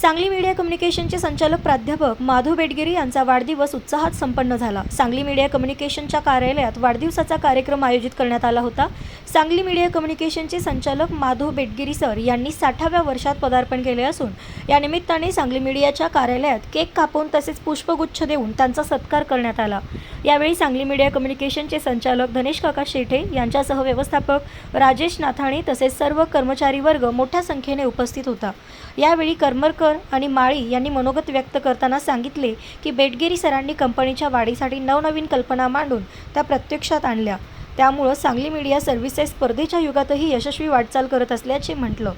Sangli media कम्युनिकेशनचे संचालक प्राध्यापक माधव बेटगिरी यांचा वाढदिवस उत्साहात संपन्न झाला. सांगली मीडिया कम्युनिकेशनच्या कार्यालयात वाढदिवसाचा कार्यक्रम आयोजित करण्यात आला होता. सांगली मीडिया कम्युनिकेशनचे संचालक माधव बेटगिरी सर यांनी साठाव्या वर्षात पदार्पण केले असून या निमित्ताने सांगली मीडियाच्या कार्यालयात केक कापून तसेच पुष्पगुच्छ देऊन त्यांचा सत्कार करण्यात आला. यावेळी सांगली मीडिया कम्युनिकेशनचे संचालक धनेश काका शेठे यांच्यासह व्यवस्थापक राजेश नाथाणे तसेच सर्व कर्मचारी वर्ग मोठ्या संख्येने उपस्थित होता. यावेळी करमरकर आणि माळी यांनी मनोगत व्यक्त करताना सांगितले की बेटगिरी सरांनी कंपनीच्या वाढीसाठी नवनवीन कल्पना मांडून त्या प्रत्यक्षात आणल्या. त्यामुळं सांगली मीडिया सर्व्हिसेस स्पर्धेच्या युगातही यशस्वी वाटचाल करत असल्याचे म्हटलं.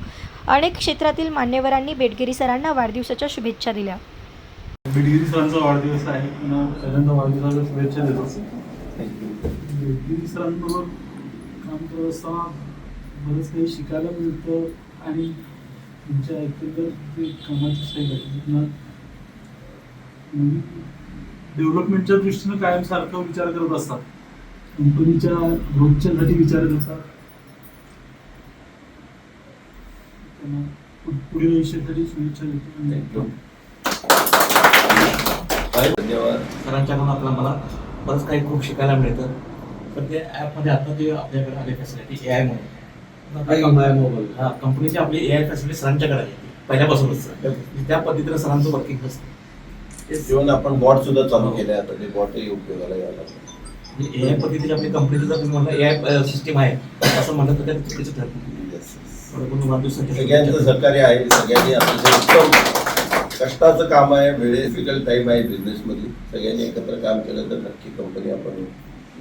अनेक क्षेत्रातील मान्यवरांनी बेटगिरी सरांना वाढदिवसाच्या शुभेच्छा दिल्या. बिडगिरी सरांचा वाढदिवस आहे. पुन्हा पहिल्यांदा वाढदिवसाला शुभेच्छा देतो. बिडगिरी सरांबरोबर काम करत असताना बरंच काही शिकायला मिळतं आणि तुमच्या एकंदर ते कामाची शैली आहे डेव्हलपमेंटच्या दृष्टीनं कायम सारखं विचार करत असतात. कंपनीच्या ग्रोथच्यासाठी विचार करतात त्यांना पुढील आयुष्यासाठी शुभेच्छा देतो. धन्यवाद. सरांच्याकडून आपल्याला मला बरंच काही खूप शिकायला मिळतं. पण ते ॲपमध्ये आता ते आपल्याकडे आले फॅसिलिटी ए आयमुळे मोबाईल हा कंपनीची आपली ए आय फॅसिलिटी सरांच्याकडे आहे. पहिल्यापासूनच. त्या पद्धतीनं सरांचं वर्किंग असतं. इव्हन आपण बॉट सुद्धा चालू केले आता ते बॉटही उपयोगाला यायला. ए आय पद्धतीची आपली कंपनीची जर तुम्ही म्हणलं ए आय सिस्टीम आहे. असं म्हणलं तर ते चुकीचं ठरतं. सगळ्यांचं. सहकार्य आहे. सगळ्यांनी उत्तम कष्टाचं काम आहे वेळेफिकल डिफिकल्ट टाईम आहे बिझनेसमधली सगळ्यांनी एकत्र काम केलं तर नक्की कंपनी आपण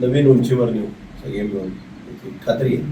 नवीन उंचीवर नेऊ. सगळे मिळून खात्री आहे.